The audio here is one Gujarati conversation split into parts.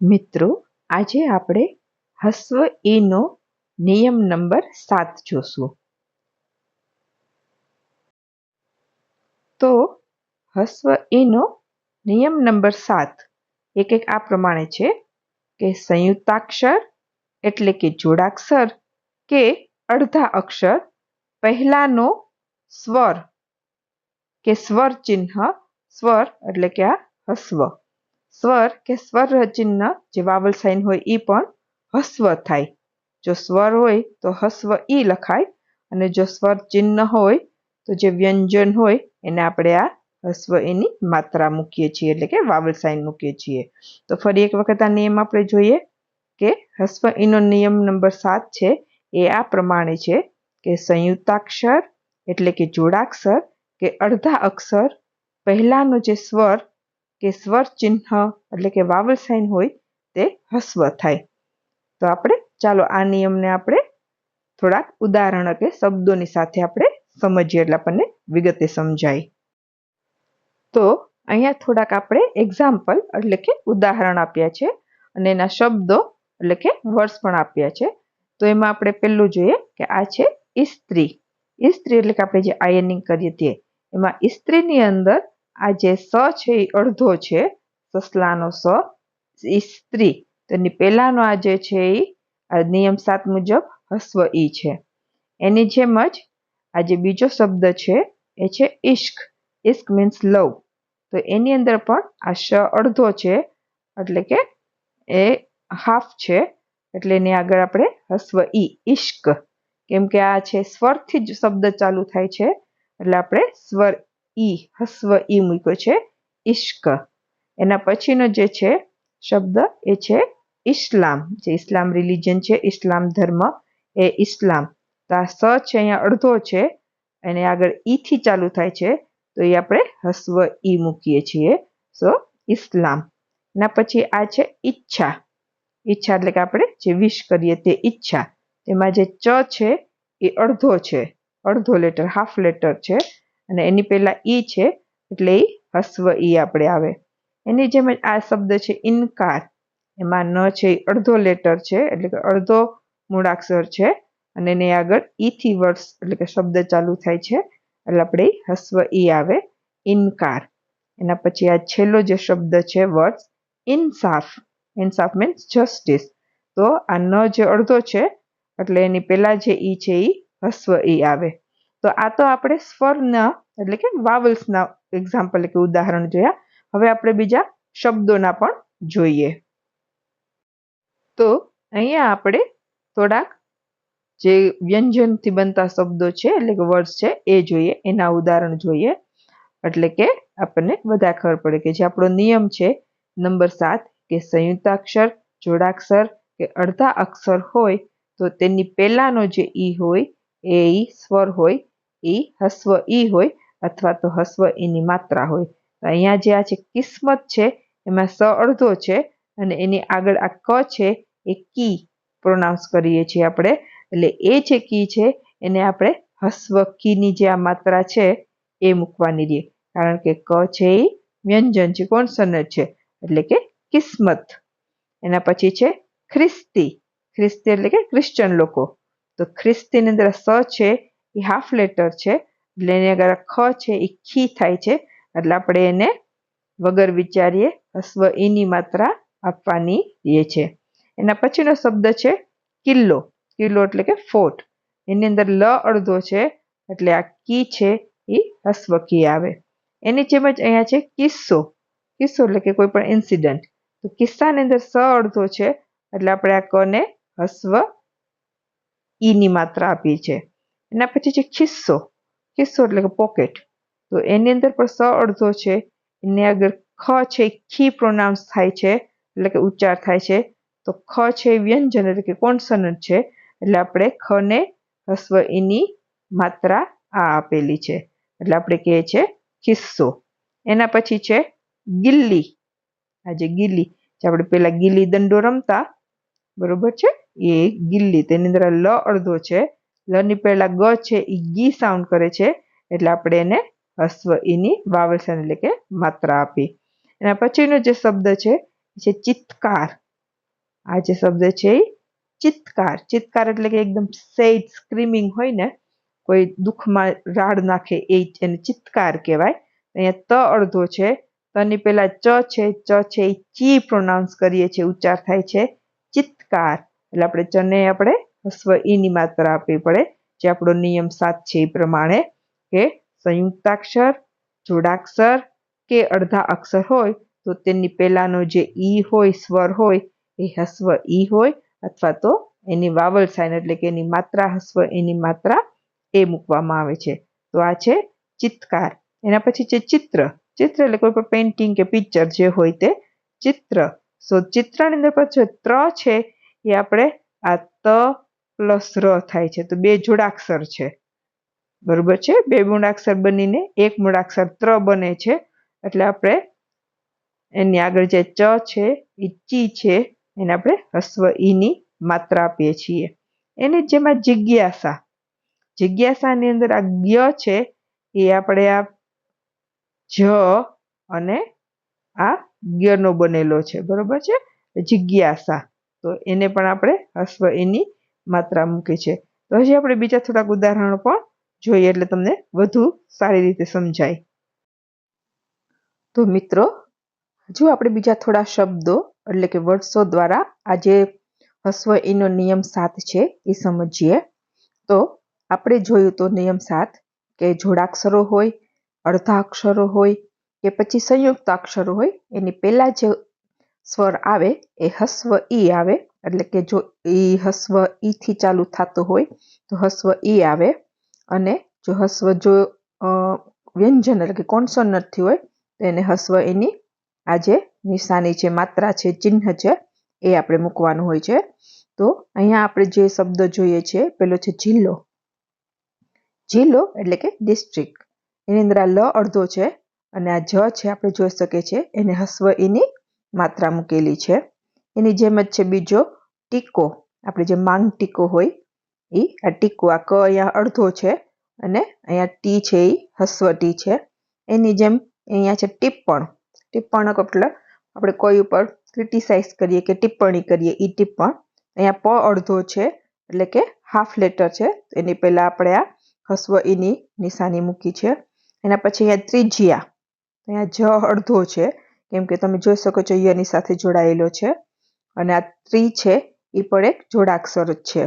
મિત્રો, આજે આપણે હસ્વ ઈનો નિયમ નંબર સાત જોશું. તો હસ્વ ઈનો નિયમ નંબર સાત, એક એક આ પ્રમાણે છે કે સંયુક્તાક્ષર એટલે કે જોડાક્ષર કે અડધા અક્ષર, પહેલાનો સ્વર કે સ્વર ચિહ્ન સ્વર એટલે કે આ હસ્વ. સ્વર કે સ્વર ચિહ્ન જે વાવલ સાઇન હોય એ પણ હસ્વ થાય. જો સ્વર હોય તો હસ્વ ઈ લખાય અને જો સ્વર ચિહ્ન હોય તો જે વ્યંજન હોય એને આપણે આ હસ્વ એની માત્રા મૂકીએ છીએ, એટલે કે વાવલ સાઇન મૂકીએ છીએ. તો ફરી એક વખત આ નિયમ આપણે જોઈએ કે હસ્વ ઈનો નિયમ નંબર સાત છે, એ આ પ્રમાણે છે કે સંયુક્તાક્ષર એટલે કે જોડાક્ષર કે અડધા અક્ષર પહેલાંનો જે સ્વર કે સ્વર ચિહ્ન એટલે કે વાવલ સાઇન હોય તે હસ્વ થાય. તો આપણે ચાલો આ નિયમને આપણે થોડાક ઉદાહરણ કે શબ્દોની સાથે આપણે સમજીએ એટલે આપણને વિગતે સમજાય. તો અહીંયા થોડાક આપણે એક્ઝામ્પલ એટલે કે ઉદાહરણ આપ્યા છે અને એના શબ્દો એટલે કે વર્ડ્સ પણ આપ્યા છે. તો એમાં આપણે પહેલું જોઈએ કે આ છે ઇસ્ત્રી. ઇસ્ત્રી એટલે કે આપણે જે આયનિંગ કરીએ તે. એમાં ઇસ્ત્રીની અંદર આ જે સ છે એ અડધો છે, સસલાનો સ સ્ત્રી. તો એની પહેલાંનો આ જે છે એ નિયમ સાત મુજબ હસ્વ ઈ છે. એની જેમ જ આ જે બીજો શબ્દ છે, એ છે ઇશ્ક ઇશ્ક મીન્સ લવ તો એની અંદર પણ આ શ અડધો છે, એટલે કે એ હાફ છે, એટલે એની આગળ આપણે હસ્વ ઈ ઇશ્ક કેમ કે આ છે સ્વરથી જ શબ્દ ચાલુ થાય છે, એટલે આપણે સ્વર ઈ, હસ્વ ઈ મૂક્યો છે ઇશ્ક એના પછીનો જે છે, શબ્દ, એ છે ઇસ્લામ. જે ઇસ્લામ રિલિજન છે, ઇસ્લામ ધર્મ, એ ઇસ્લામ. તો આ સ છે, અહીંયા અડધો છે, અને આગળ ઈથી ચાલુ થાય છે, તો એ આપણે હસ્વ ઈ મૂકીએ છીએ. સો, ઇસ્લામ. એના પછી આ છે ઈચ્છા. ઈચ્છા એટલે કે આપણે જે વિશ કરીએ તે ઈચ્છા. તેમાં જે ચ છે, એ અડધો છે. અડધો લેટર, હાફ લેટર છે. અને એની પહેલાં ઈ છે, એટલે એ હસ્વ ઈ આપણે આવે. એની જેમ જ આ શબ્દ છે ઇનકાર. એમાં ન છે એ અડધો લેટર છે, એટલે કે અડધો મૂળાક્ષર છે, અને એની આગળ ઈથી વર્ડ્સ એટલે કે શબ્દ ચાલુ થાય છે, એટલે આપણે હસ્વ ઈ આવે, ઇનકાર. એના પછી આ છેલ્લો જે શબ્દ છે વર્ડ્સ ઇન્સાફ ઇન્સાફ મીન્સ જસ્ટિસ તો આ ન જે અડધો છે, એટલે એની પહેલાં જે ઈ છે એ હસ્વ ઈ આવે. તો આ તો આપણે સ્વરના એટલે કે વાવલ્સના એક્ઝામ્પલ કે ઉદાહરણ જોયા. હવે આપણે બીજા શબ્દોના પણ જોઈએ. તો અહીંયા આપણે થોડાક જે વ્યંજનથી બનતા શબ્દો છે, એટલે કે વર્ડ્સ છે, એ જોઈએ, એના ઉદાહરણ જોઈએ. એટલે કે આપણને બધા ખબર પડે કે જે આપણો નિયમ છે, નંબર સાત, કે સંયુક્તાક્ષર, જોડાક્ષર, કે અડધા અક્ષર હોય, તો તેની પહેલાંનો જે ઈ હોય, એ ઈ સ્વર હોય ઈ હસ્વ ઈ હોય અથવા તો હસ્વ ઈની માત્રા હોય. તો અહીંયા જે આ છે કિસ્મત છે, એમાં સ અડધો છે અને એની આગળ આ ક છે એ કી પ્રોનાઉન્સ કરીએ છીએ આપણે. એટલે એ જે કી છે, એને આપણે હસ્વ કીની જે આ માત્રા છે એ મૂકવાની રહે કારણ કે ક છે એ વ્યંજન છે કોન્સનન્ટ છે. એટલે કે કિસ્મત. એના પછી છે ખ્રિસ્તી. ખ્રિસ્તી એટલે કે ક્રિશ્ચન લોકો. તો ખ્રિસ્તીની અંદર સ છે એ હાફ લેટર છે. એટલે એની અગર ખ છે, એ ખી થાય છે. એટલે આપણે એને વગર વિચારીએ હસ્વ ઈની માત્રા આપવાની રહે છે. એના પછીનો શબ્દ છે કિલ્લો. કિલ્લો એટલે કે ફોર્ટ એની અંદર લ અડધો છે, એટલે આ કી છે, એ હસ્વ કી આવે. એની જેમ જ અહીંયા છે કિસ્સો. કિસ્સો એટલે કે કોઈ પણ ઇન્સિડન્ટ તો કિસ્સાની અંદર સ અડધો છે, એટલે આપણે આ કને હસ્વ ઈની માત્રા આપી છે એના પછી છે ખિસ્સો. ખિસ્સો એટલે કે પોકેટ તો એની અંદર પણ સ અડધો છે. એની આગળ ખ છે ખી પ્રોનાઉન્સ થાય છે. એટલે કે ઉચ્ચાર થાય છે. તો ખ છે વ્યંજન એટલે કે કોન્સનન્ટ છે. એટલે આપણે ખ ને હસ્વ એની માત્રા આ આપેલી છે. એટલે આપણે કહીએ છે ખિસ્સો. એના પછી છે ગિલ્લી. આ જે ગિલ્લી, જે આપણે પેલા ગિલ્લી દંડો રમતા. બરોબર છે? એ ગિલ્લી. તેની અંદર લ અડધો છે. લ ની પહેલા ગ છે એ ગી સાઉન્ડ કરે છે, એટલે આપણે એને હસ્વ ઈની વાવલ એટલે કે માત્રા આપી. એના પછીનો જે શબ્દ છે છે ચિત્કાર. આ જે શબ્દ છે એ ચિત્કાર. ચિત્કાર એટલે કે એકદમ સેડ સ્ક્રીમિંગ હોય ને, કોઈ દુઃખમાં રાડ નાખે એ એને ચિત્કાર કહેવાય. અહીંયા ત અડધો છે, તની પહેલા ચ છે ચ છે એ ચી પ્રોનાઉન્સ કરીએ છીએ, ઉચ્ચાર થાય છે ચિત્કાર. એટલે આપણે ચને આપણે હસ્વ ઈની માત્રા આપવી પડે. જે આપણો નિયમ સાત છે એ પ્રમાણે કે સંયુક્તાક્ષર, જોડાક્ષર કે અડધા અક્ષર હોય તો તેની પહેલાનો જે ઈ હોય, સ્વર હોય એ હસ્વ ઈ હોય અથવા તો એની વાવલ સાઇન એટલે કે એની માત્રા હસ્વ એની માત્રા એ મૂકવામાં આવે છે. તો આ છે ચિત્કાર. એના પછી છે ચિત્ર. ચિત્ર એટલે કોઈ પણ પેઇન્ટિંગ કે પિક્ચર જે હોય તે ચિત્ર. સો ચિત્રની અંદર પછી ત્ર છે એ આપણે આ ત પ્લસ ર થાય છે. તો બે જોડાક્ષર છે. બરોબર છે? બે મૂળાક્ષર બનીને એક મૂળાક્ષર ત્ર બને છે. એટલે આપણે એની આગળ જે ચ છે એ ચી છે, એને આપણે હસ્વ ઈની માત્રા આપીએ છીએ. એને જેમાં જિજ્ઞાસા. જિજ્ઞાસાની અંદર આ જ્ઞ છે, એ આપણે આ જ અને આ જ્ઞનો બનેલો છે. બરોબર છે? જિજ્ઞાસા. તો એને પણ આપણે હસ્વ એની માત્રા મૂકી છે. તો હજી આપણે બીજા થોડાક ઉદાહરણો પણ જોઈએ એટલે તમને વધુ સારી રીતે સમજાય. તો મિત્રો, હજુ આપણે બીજા થોડા શબ્દો એટલે કે વર્ષો દ્વારા આજે હસ્વ એનો નિયમ સાત છે એ સમજીએ. તો આપણે જોયું તો નિયમ સાત કે જોડાક્ષરો હોય અડધા અક્ષરો હોય કે પછી સંયુક્ત અક્ષરો હોય, એની પહેલા જે સ્વર આવે એ હસ્વ ઈ આવે. એટલે કે જો ઈ હસ્વ ઈથી ચાલુ થતો હોય, તો હસ્વ ઈ આવે. અને જો હસ્વ જો વ્યંજન એટલે કે કોન્સોનન્ટથી હોય, તો એને હસ્વ એની આ જે નિશાની છે માત્રા છે, ચિહ્ન છે, એ આપણે મૂકવાનું હોય છે. તો અહીંયા આપણે જે શબ્દ જોઈએ છે, પેલો છે જિલ્લો. જિલ્લો એટલે કે ડિસ્ટ્રિક્ટ. એની અંદર આ લ અડધો છે, અને આ જ છે, આપણે જોઈ શકીએ છીએ, એને હસ્વ એની માત્રા મૂકેલી છે. એની જેમ જ છે બીજો ટીકો. આપણે જે માંગ ટીકો હોય એ આ ટીકો આ ક અહીંયા અડધો છે અને અહીંયા ટી છે એ હસ્વ ટી છે. એની જેમ અહીંયા છે ટિપ્પણ. ટિપ્પણ એટલે આપણે કોઈ ઉપર ક્રિટિસાઇઝ કરીએ કે ટિપ્પણી કરીએ એ ટિપ્પણ. અહીંયા પ અડધો છે એટલે કે હાફ લેટર છે. એની પહેલા આપણે આ હસ્વ ઈની નિશાની મૂકી છે. એના પછી અહીંયા ત્રિજ્યા. અહીંયા જ અડધો છે. કેમ કે તમે જોઈ શકો છો યની સાથે જોડાયેલો છે. અને આ ત્રી છે એ પણ એક જોડાક્ષર જ છે.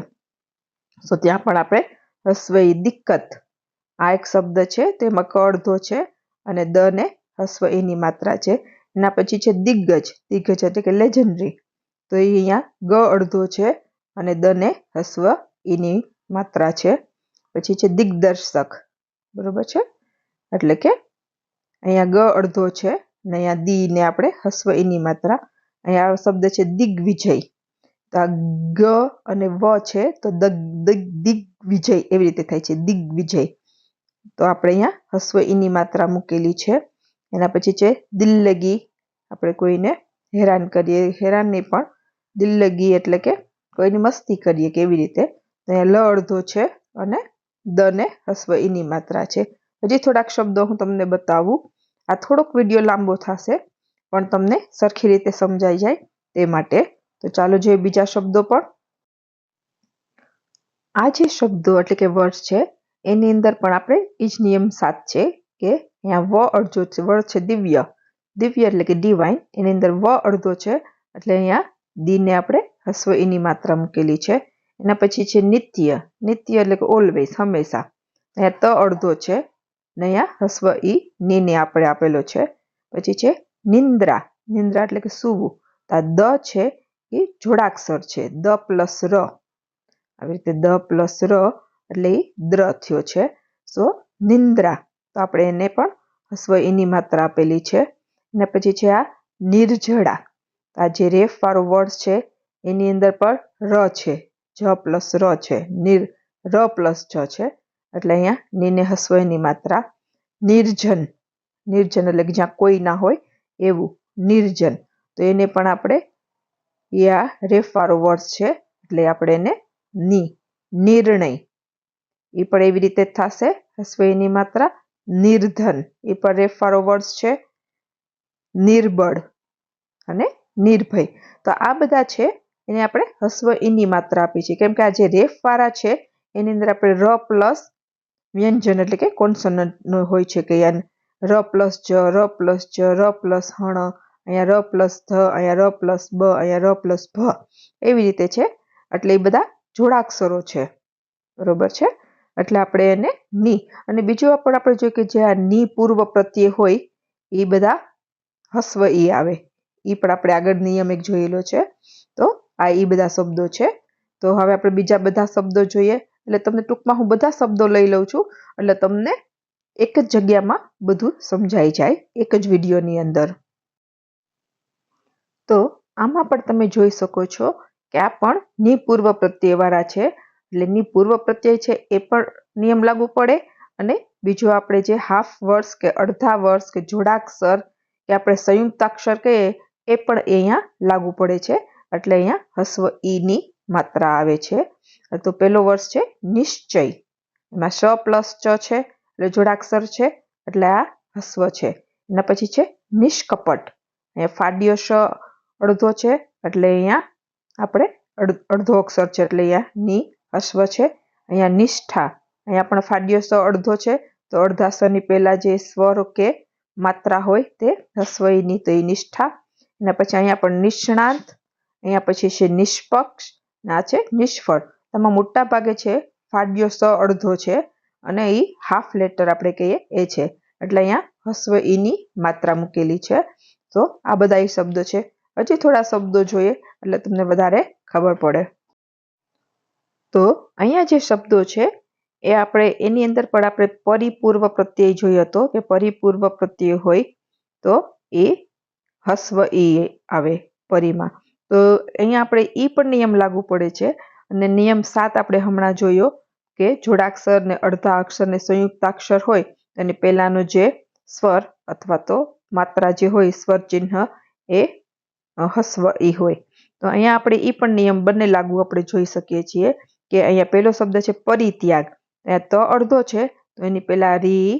તો ત્યાં પણ આપણે હસ્વ ઈ દિક્કત. આ એક શબ્દ છે, તેમાં ક અડધો છે અને દ ને હસ્વ એની માત્રા છે. એના પછી છે દિગ્ગજ. દિગ્ગજ એટલે કે લેજન્ડરી તો એ અહીંયા ગ અડધો છે અને દ ને હસ્વ એની માત્રા છે. પછી છે દિગ્દર્શક. બરોબર છે? એટલે કે અહીંયા ગ અડધો છે ને અહીંયા દી ને આપણે હસ્વ એની માત્રા અહીંયા શબ્દ છે દિગ્વિજય. તો આ ગ અને વ છે તો દિગ્વિજય એવી રીતે થાય છે, દિગ્વિજય. તો આપણે અહીંયા હસ્વ ઈની માત્રા મૂકેલી છે. એના પછી છે દિલ્લગી. આપણે કોઈને હેરાન કરીએ, હેરાન નહીં પણ દિલ્લગી એટલે કે કોઈની મસ્તી કરીએ કેવી રીતે? અહીંયા લ અડધો છે અને દ ને હસ્વ ઈની માત્રા છે. હજી થોડાક શબ્દો હું તમને બતાવું. આ થોડોક વીડિયો લાંબો થશે. પણ તમને સરખી રીતે સમજાઈ જાય તે માટે. તો ચાલો જોઈએ બીજા શબ્દો પણ. આ જે શબ્દો એટલે કે વર્ડ છે, એની અંદર પણ આપણે એ જ નિયમ સાત છે કે અહીંયા વ અડધો છે, વર્ડ છે દિવ્ય. દિવ્ય એટલે કે ડિવાઇન એની અંદર વ અડધો છે, એટલે અહીંયા દીને આપણે હસ્વ એની માત્રા મૂકેલી છે. એના પછી છે નિત્ય. નિત્ય એટલે કે ઓલવેઝ હંમેશા. અહીંયા ત અડધો છે ને અહીંયા હસ્વ ઈ નીને આપણે આપેલો છે. પછી છે નિંદ્રા નિંદ્રા એટલે કે સૂવું. તો આ દ છે એ જોડાક્ષર છે. દ પ્લસ ર. આવી રીતે દ પ્લસ ર એટલે એ દ્ર થયો છે. સો, નિંદ્રા. તો આપણે એને પણ હસ્વ એની માત્રા આપેલી છે. અને પછી છે આ નિર્જળા. આ જે રેફ વાળો વર્ડ છે, એની અંદર પણ ર છે. જ પ્લસ ર છે. નિર, ર પ્લસ જ છે. એટલે અહીંયા નિને હસ્વ એની માત્રા. નિર્જન. નિર્જન એટલે કે જ્યાં કોઈ ના હોય એવું, નિર્જન. તો એને પણ આપણે એ આ રેફવાળો વર્ડ છે, એટલે આપણે એને ની, નિર્ણય. એ પણ એવી રીતે થશે હસ્વ એની માત્રા. નિર્ધન, એ પણ રેફ વાળો વર્ડ છે. નિર્બળ અને નિર્ભય. તો આ બધા છે, એને આપણે હસ્વ ઈની માત્રા આપી છે કેમ કે આ જે રેફવાળા છે, એની અંદર આપણે ર પ્લસ વ્યંજન એટલે કે કોન્સનન્ટ હોય છે, કે ર પ્લસ જ, ર પ્લસ જ, ર પ્લસ હણ અહીંયા ર પ્લસ ધ, અહીંયા ર પ્લસ બ, અહીંયા ર પ્લસ ભ. એવી રીતે છે. એટલે એ બધા જોડાક્ષરો છે. બરોબર છે? એટલે આપણે એને ની. અને બીજું પણ આપણે જોઈએ કે જે આ ની પૂર્વ પ્રત્યે હોય, એ બધા હસ્વ ઈ આવે. એ પણ આપણે આગળ નિયમ એક જોયેલો છે. તો આ એ બધા શબ્દો છે. તો હવે આપણે બીજા બધા શબ્દો જોઈએ. એટલે તમને ટૂંકમાં હું બધા શબ્દો લઈ લઉં છું. એટલે તમને એક જ જગ્યામાં બધું સમજાઈ જાય, એક જ વિડીયોની અંદર. તો આમાં પણ તમે જોઈ શકો છો કે આ પણ નિપૂર્વ પ્રત્યયવાળા છે. એટલે નિપૂર્વ પ્રત્યય છે એ પણ નિયમ લાગુ પડે અને બીજો આપણે જે હાફ વર્ષ કે અડધા વર્ષ કે જોડાક્ષર કે આપણે સંયુક્તાક્ષર કહીએ એ પણ અહીંયા લાગુ પડે છે. એટલે અહીંયા હસ્વ ઈની માત્રા આવે છે. તો પેલો વર્ષ છે નિશ્ચય. એમાં શ પ્લસ ચ છે. એટલે જોડાક્ષર છે, એટલે આ હસ્વ છે. એના પછી છે, નિષ્કપટ. અહીંયા ફાડ્યો શ અડધો છે, એટલે અહીંયા આપણે અડધો અક્ષર છે, એટલે અહીંયા ની હસ્વ છે, અહીંયા નિષ્ઠા. અહીંયા પણ ફાડ્યો સ અડધો છે, તો અડધા સની પહેલા જે સ્વર કે માત્રા હોય તે હસ્વઈની તો એ નિષ્ઠા. અને પછી અહીંયા પણ નિષ્ણાંત, અહીંયા પછી છે નિષ્પક્ષ આ છે નિષ્ફળ. તેમાં મોટા ભાગે છે ફાડ્યો સ અડધો છે અને એ હાફ લેટર આપણે કહીએ, એ છે. એટલે અહીંયા હસ્વ ઈની માત્રા મૂકેલી છે. તો આ બધા એ શબ્દો છે. હજી થોડા શબ્દો જોઈએ, એટલે તમને વધારે ખબર પડે. તો અહીંયા જે શબ્દો છે, એ આપણે એની અંદર પણ આપણે પરિપૂર્વ પ્રત્યય જોયો હતો કે પરિપૂર્વ પ્રત્યય હોય તો એ હસ્વ ઈ આવે પરિમાં. તો અહીંયા આપણે ઈ પણ નિયમ લાગુ પડે છે. અને નિયમ સાત આપણે હમણાં જોયો. કે જોડાક્ષર ને અડધા અક્ષર ને સંયુક્તાક્ષર હોય, અને પહેલાનો જે સ્વર અથવા તો માત્રા જે હોય, સ્વર ચિહ્ન એ હસ્વ ઈ હોય. તો અહીંયા આપણે એ પણ નિયમ બંને લાગુ આપણે જોઈ શકીએ છીએ કે અહીંયા પહેલો શબ્દ છે પરિત્યાગ. અહીંયા ત અડધો છે, તો એની પહેલા રી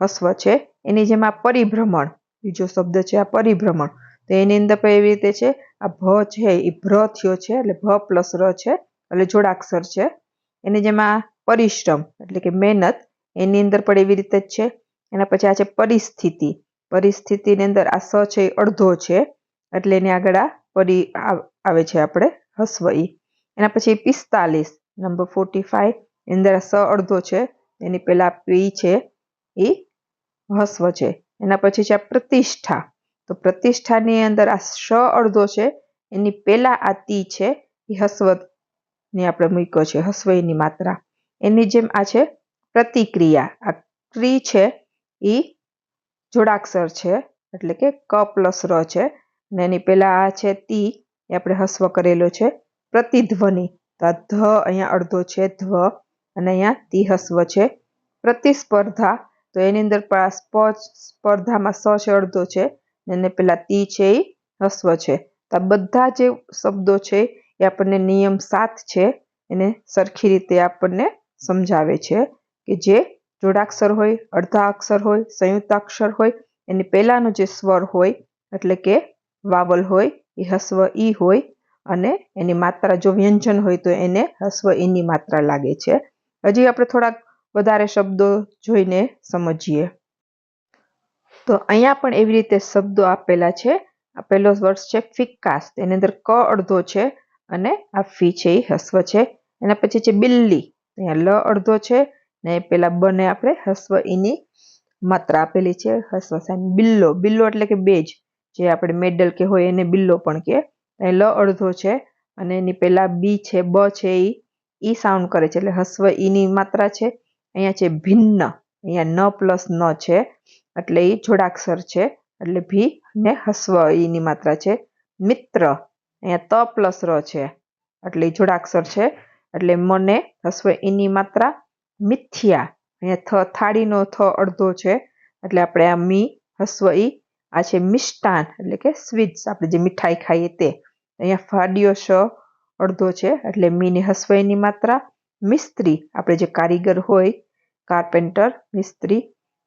હસ્વ છે. એની જેમ આ પરિભ્રમણ, બીજો શબ્દ છે આ પરિભ્રમણ. તો એની અંદર પણ એવી રીતે છે, આ ભ છે એ ભ્ર થયો છે, એટલે ભ પ્લસ ર છે, એટલે જોડાક્ષર છે. એની જેમાં પરિશ્રમ, એટલે કે મહેનત, એની અંદર પણ એવી રીતે જ છે. એના પછી આ છે પરિસ્થિતિ. પરિસ્થિતિની અંદર આ સ છે એ અડધો છે, એટલે એની આગળ આ પરી આવે છે આપણે હસ્વ ઈ. એના પછી પિસ્તાલીસ, નંબર ફોર્ટી ફાઈવ એની અંદર આ સ અડધો છે, એની પહેલાં પી છે એ હસ્વ છે. એના પછી છે પ્રતિષ્ઠા. તો પ્રતિષ્ઠાની અંદર આ શ અડધો છે, એની પહેલાં આ તી છે એ હસ્વ ને આપણે મૂક્યો છે હસ્વઈની માત્રા. એની જેમ આ છે, પ્રતિક્રિયા. આ ક્રી છે એ જોડાક્ષર છે, એટલે કે ક પ્લસ ર છે. ને એની પહેલાં આ છે, તી, એ આપણે હસ્વ કરેલો છે, પ્રતિધ્વનિ. તો આ ધ અહીંયા અડધો છે ધ્વ અને અહીંયા તી હસ્વ છે. પ્રતિસ્પર્ધા. તો એની અંદર પણ આ સ્પર્ધામાં સ છે, અડધો છે. એને પેલા તી છે એ હસ્વ છે. તો આ બધા જે શબ્દો છે એ આપણને નિયમ સાત છે, એને સરખી રીતે આપણને સમજાવે છે કે જે જોડાક્ષર હોય, અડધા અક્ષર હોય, સંયુક્તાક્ષર હોય, એની પહેલાંનો જે સ્વર હોય, એટલે કે વાવલ હોય, એ હસ્વ ઈ હોય, અને એની માત્રા જો વ્યંજન હોય તો એને હસ્વ ઈની માત્રા લાગે છે. હજી આપણે થોડાક વધારે શબ્દો જોઈને સમજીએ. તો અહીંયા પણ એવી રીતે શબ્દો આપેલા છે. આ પહેલો વર્ષ છે ફિક્કાસ એની અંદર ક અડધો છે. અને આ ફી છે એ હસ્વ છે. એના પછી છે બિલ્લી. અહીંયા લ અડધો છે ને પેલા બને આપણે હસ્વ ઈની માત્રા આપેલી છે. હસ્વ સાઈન બિલ્લો. બિલ્લો એટલે કે બેજ. જે આપણે મેડલ કે હોય એને બિલ્લો પણ કે. લ અડધો છે અને એની પેલા બી છે, બ છે એ, ઈ સાઉન્ડ કરે છે. એટલે હસ્વ ઈની માત્રા છે. અહીંયા છે ભિન્ન. અહીંયા ન પ્લસ ન છે. એટલે એ જોડાક્ષર છે. એટલે ભી ને હસ્વ ઈની માત્રા છે. મિત્ર. અહીંયા ત પ્લસ ર છે. એટલે જોડાક્ષર છે. એટલે મને હસ્વ ઈની માત્રા મિથ્યા. અહીંયા થ થાળીનો થ અડધો છે. એટલે આપણે આ મી હસ્વ ઈ. આ છે મિષ્ટાન, એટલે કે સ્વીટ્સ આપણે જે મીઠાઈ ખાઈએ તે. અહીંયા ફાડિયો શ અડધો છે. એટલે મીની હસ્વઈની માત્રા મિસ્ત્રી. આપણે જે કારીગર હોય, કાર્પેન્ટર, મિસ્ત્રી,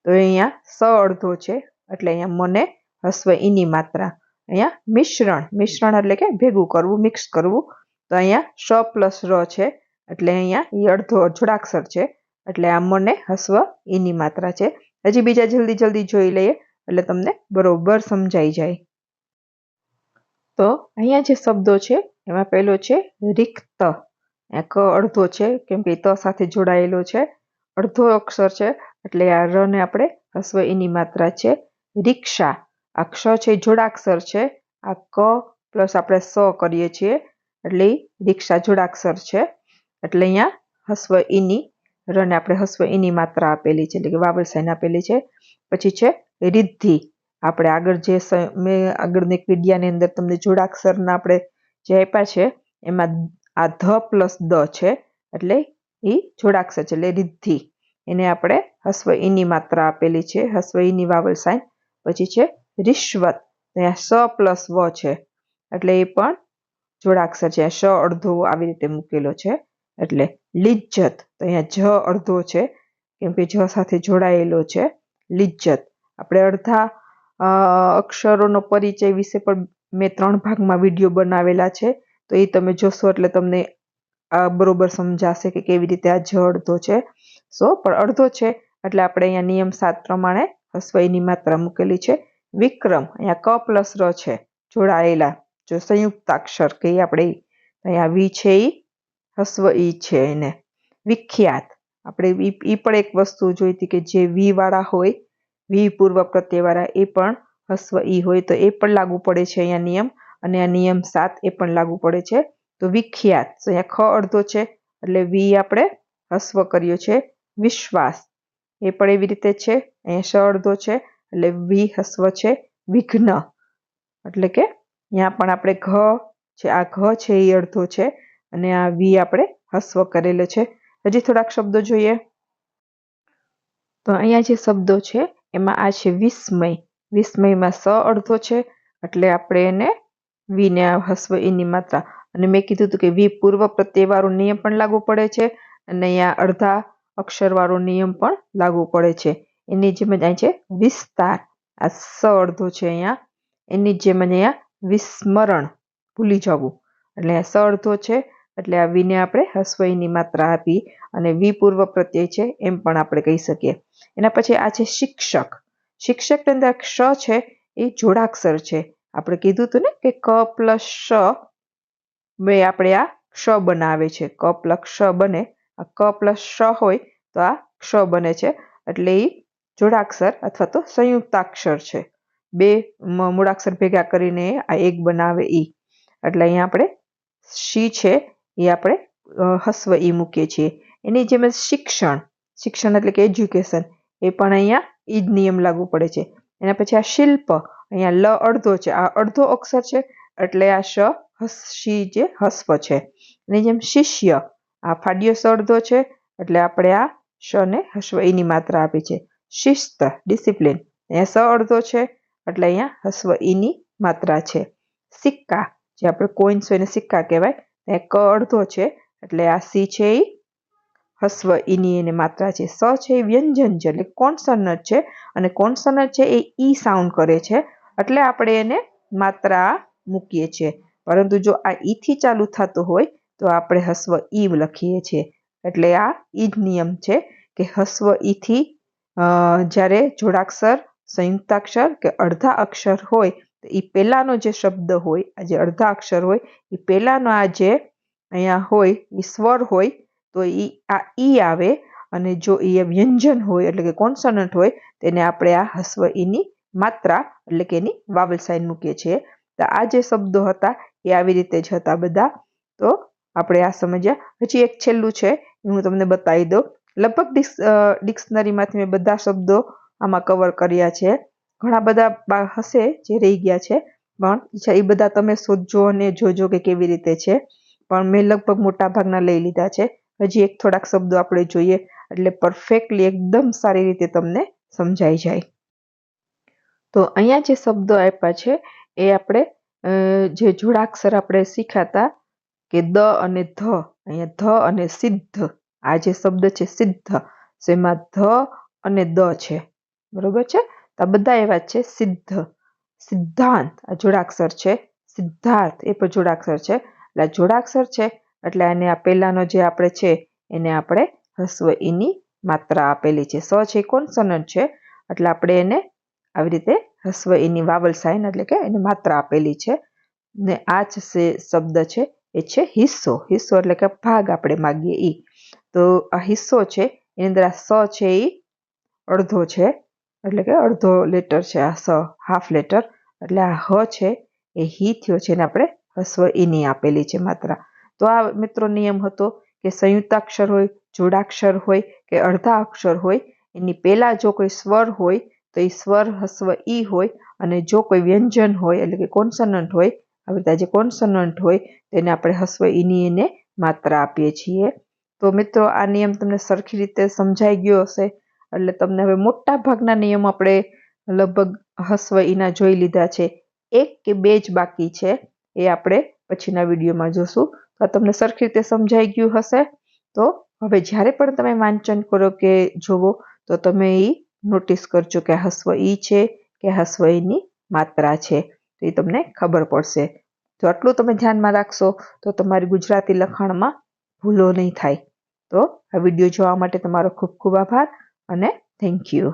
તો અહીંયા સ અડધો છે. એટલે અહીંયા મને હસ્વ ઈની માત્રા અહીંયા મિશ્રણ મિશ્રણ એટલે કે ભેગું કરવું મિક્સ કરવું. તો અહીંયા શ પ્લસ ર છે, એટલે અહીંયા એ અડધો જોડાક્ષર છે, એટલે આ મને હસ્વ ઈની માત્રા છે. હજી બીજા જલ્દી જલ્દી જોઈ લઈએ, એટલે તમને બરોબર સમજાઈ જાય. તો અહીંયા જે શબ્દો છે, એમાં પહેલો છે રિક્ત. ક અડધો છે, કેમ કે ત સાથે જોડાયેલો છે. અડધો અક્ષર છે, એટલે આ રને આપણે હસ્વ ઈની માત્રા છે. રિક્ષા. આ ક્ષ છે જોડાક્ષર છે. આ ક પ્લસ આપણે સ કરીએ છીએ. એટલે રીક્ષા જોડાક્ષર છે. એટલે અહીંયા હસ્વ ઈની રને આપણે હસ્વ ઈની માત્રા આપેલી છે. એટલે કે વાવલ સાઈન આપેલી છે. પછી છે રિદ્ધિ. આપણે આગળ જે મેં આગળની એક વિડિયાની અંદર તમને જોડાક્ષરના આપણે જે આપ્યા છે, એમાં આ ધ પ્લસ દ છે. એટલે એ જોડાક્ષર છે. એટલે રિદ્ધિ. એને આપણે હસ્વ ઈની માત્રા આપેલી છે. હસ્વ ઈની વાવલ સાઈન. પછી છે રિશ્વત ત્યાં સ પ્લસ વ છે. એટલે એ પણ જોડાક્ષર છે. શ અડધો આવી રીતે મૂકેલો છે. એટલે લિજ્જત. તો અહીંયા જ અડધો છે. કેમ કે જ સાથે જોડાયેલો છે. લિજ્જત. આપણે અડધા અક્ષરોનો પરિચય વિશે પણ મેં ત્રણ ભાગમાં વીડિયો બનાવેલા છે. તો એ તમે જોશો એટલે તમને બરોબર સમજાશે કે કેવી રીતે આ જ અડધો છે. સો, પણ અડધો છે. એટલે આપણે અહીંયા નિયમ સાત પ્રમાણે હસ્વયની માત્રા મૂકેલી છે. વિક્રમ અહીંયા ક પ્લસ ર છે, જોડાયેલા. જો સંયુક્તાક્ષર કહીએ આપણે અહીંયા વી છે એ હસ્વ ઈ છે એને. વિખ્યાત. આપણે ઈ પણ એક વસ્તુ જોઈતી કે જે વી વાળા હોય, વી પૂર્વ પ્રત્યયવાળા એ પણ હસ્વ ઈ હોય, તો એ પણ લાગુ પડે છે અહીંયા નિયમ, અને આ નિયમ સાત એ પણ લાગુ પડે છે. તો વિખ્યાત. તો અહીંયા ખ અડધો છે, એટલે વી આપણે હસ્વ કર્યો છે. વિશ્વાસ. એ પણ એવી રીતે છે. અહીંયા શ અડધો છે એટલે વી હસ્વ છે વિઘ્ન. એટલે કે અહીંયા પણ આપણે ઘ છે, આ ઘ છે એ અડધો છે અને આ વી આપણે હસ્વ કરેલો છે. હજી થોડાક શબ્દો જોઈએ. તો અહીંયા જે શબ્દો છે એમાં આ છે વિસ્મય. વિસ્મયમાં સ અડધો છે એટલે આપણે એને વીને હસ્વ એની માત્રા. અને મેં કીધું હતું કે વી પૂર્વ પ્રત્યયવાળો નિયમ પણ લાગુ પડે છે અને અહીંયા અડધા અક્ષરવાળો નિયમ પણ લાગુ પડે છે. એની જેમ જ અહીં છે, વિસ્તાર. આ સ અડધો છે અહીંયા. એની જેમ અહીંયા વિસ્મરણ ભૂલી જવું. એટલે સ અડધો છે, એટલે આ વીને આપણે હસ્વયની માત્રા આપી અને વી પૂર્વ પ્રત્યય છે, એમ પણ આપણે કહી શકીએ. એના પછી આ છે શિક્ષક. શિક્ષકની અંદર ક્ષ છે, એ જોડાક્ષર છે. આપણે કીધું હતું ને કે ક પ્લસ શ બે આપણે આ ક્ષ બનાવે છે. ક પ્લસ ક્ષ બને. આ ક પ્લસ શ હોય તો આ ક્ષ બને છે. એટલે એ જોડાક્ષર અથવા તો સંયુક્તાક્ષર છે. બે મૂળાક્ષર ભેગા કરીને આ એક બનાવે ઈ. એટલે અહીંયા આપણે શી છે, એ આપણે હસ્વ ઈ મૂકીએ છીએ. એની જેમ શિક્ષણ શિક્ષણ એટલે કે એજ્યુકેશન, એ પણ અહીંયા ઈ જ નિયમ લાગુ પડે છે. એના પછી આ શિલ્પ, અહીંયા લ અડધો છે. આ અડધો અક્ષર છે, એટલે આ શ, હસી જે હસ્વ છે. એની જેમ શિષ્ય, આ ફાડ્યો સ અડધો છે, એટલે આપણે આ શ ને હસ્વ ઈની માત્રા આપી છે. શિસ્ત, ડિસિપ્લિન. અહીંયા સ અડધો છે, એટલે અહીંયા હસ્વ ઈની માત્રા છે. સિક્કા, જે આપણે કોઈન્સ હોય ને સિક્કા કહેવાય ત્યાં ક અડધો છે, એટલે આ સી છે એ હસ્વ ઈની એની માત્રા છે. સ છે એ વ્યંજન છે, એટલે કોન્સનટ છે, અને કોન્સનટ છે એ ઈ સાઉન્ડ કરે છે, એટલે આપણે એને માત્રા મૂકીએ છીએ. પરંતુ જો આ ઈથી ચાલુ થતું હોય, તો આપણે હસ્વ ઈ લખીએ છીએ. એટલે આ ઈ જ નિયમ છે કે હસ્વ ઈથી જ્યારે જોડાક્ષર, સંયુક્તાક્ષર કે અડધા અક્ષર હોય, તો એ પહેલાંનો જે શબ્દ હોય, આ જે અડધા અક્ષર હોય એ પહેલાંનો આ જે અહીંયા હોય એ સ્વર હોય, તો એ આ ઈ આવે. અને જો એ વ્યંજન હોય, એટલે કે કોન્સનન્ટ હોય તેને આપણે આ હસ્વ ઈની માત્રા, એટલે કે એની વાવલ સાઇન મૂકીએ છીએ. તો આ જે શબ્દો હતા, એ આવી રીતે જ હતા બધા. તો આપણે આ સમજ્યા. પછી એક છેલ્લું છે હું તમને બતાવી દઉં. લગભગ ડિક્શનરીમાંથી મેં બધા શબ્દો આમાં કવર કર્યા છે. ઘણા બધા હશે જે રહી ગયા છે, પણ એ બધા તમે શોધજો અને જોજો કે કેવી રીતે છે. પણ મેં લગભગ મોટા ભાગના લઈ લીધા છે. હજી એક થોડાક શબ્દો આપણે જોઈએ, એટલે પરફેક્ટલી એકદમ સારી રીતે તમને સમજાઈ જાય. તો અહીંયા જે શબ્દો આપ્યા છે, એ આપણે જે જોડાક્ષર આપણે શીખાતા કે દ અને ધ, અહીંયા ધ અને સિદ્ધ. આ જે શબ્દ છે સિદ્ધ એમાં ધ અને દ છે. બરોબર છે? તો આ બધા એવા છે, સિદ્ધ. સિદ્ધાંત, આ જોડાક્ષર છે. સિદ્ધાર્થ, એ પણ જોડાક્ષર છે. એટલે આ જોડાક્ષર છે, એટલે એને આ પહેલાનો જે આપણે છે, એને આપણે હસ્વ ઈની માત્રા આપેલી છે. સ છે કોન્સનન્ટ છે. એટલે આપણે એને આવી રીતે હસ્વ ઈની વાવલ સાઇન એટલે કે એની માત્રા આપેલી છે. ને આ જ શબ્દ છે, એ છે હિસ્સો. હિસ્સો એટલે કે ભાગ આપણે માગીએ ઈ. તો આ હિસ્સો છે, એની અંદર આ સ છે એ અડધો છે, એટલે કે અડધો લેટર છે, આ સ, હાફ લેટર, એટલે આ હ છે, એ હી થયો છે, એને આપણે હસ્વ ઈની આપેલી છે માત્રા. તો આ મિત્રો નિયમ હતો કે સંયુક્તાક્ષર હોય, જોડાક્ષર હોય, કે અડધા અક્ષર હોય, એની પહેલાં જો કોઈ સ્વર હોય, તો એ સ્વર હસ્વ ઈ હોય, અને જો કોઈ વ્યંજન હોય, એટલે કે કોન્સનન્ટ હોય આવી રીતે જે કોન્સનન્ટ હોય, તેને આપણે હસ્વ ઈની એને માત્રા આપીએ છીએ. તો મિત્રો, આ નિયમ તમને સરખી રીતે સમજાઈ ગયો હશે. એટલે તમને હવે મોટા ભાગના નિયમ આપણે લગભગ હસ્વ ઈના જોઈ લીધા છે. એક કે બે જ બાકી છે, એ આપણે પછીના વિડીયોમાં જોશું. તો તમને સરખી રીતે સમજાઈ ગયું હશે. તો હવે જ્યારે પણ તમે વાંચન કરો કે જોવો, તો તમે એ નોટિસ કરજો કે હસ્વ ઈ છે કે હસ્વ ઈની માત્રા છે. તો એ તમને ખબર પડશે. જો આટલું તમે ધ્યાનમાં રાખશો, તો તમારી ગુજરાતી લખાણમાં ભૂલો નહીં થાય. તો આ વીડિયો જોવા માટે તમારો ખૂબ ખૂબ આભાર અને થેન્ક યુ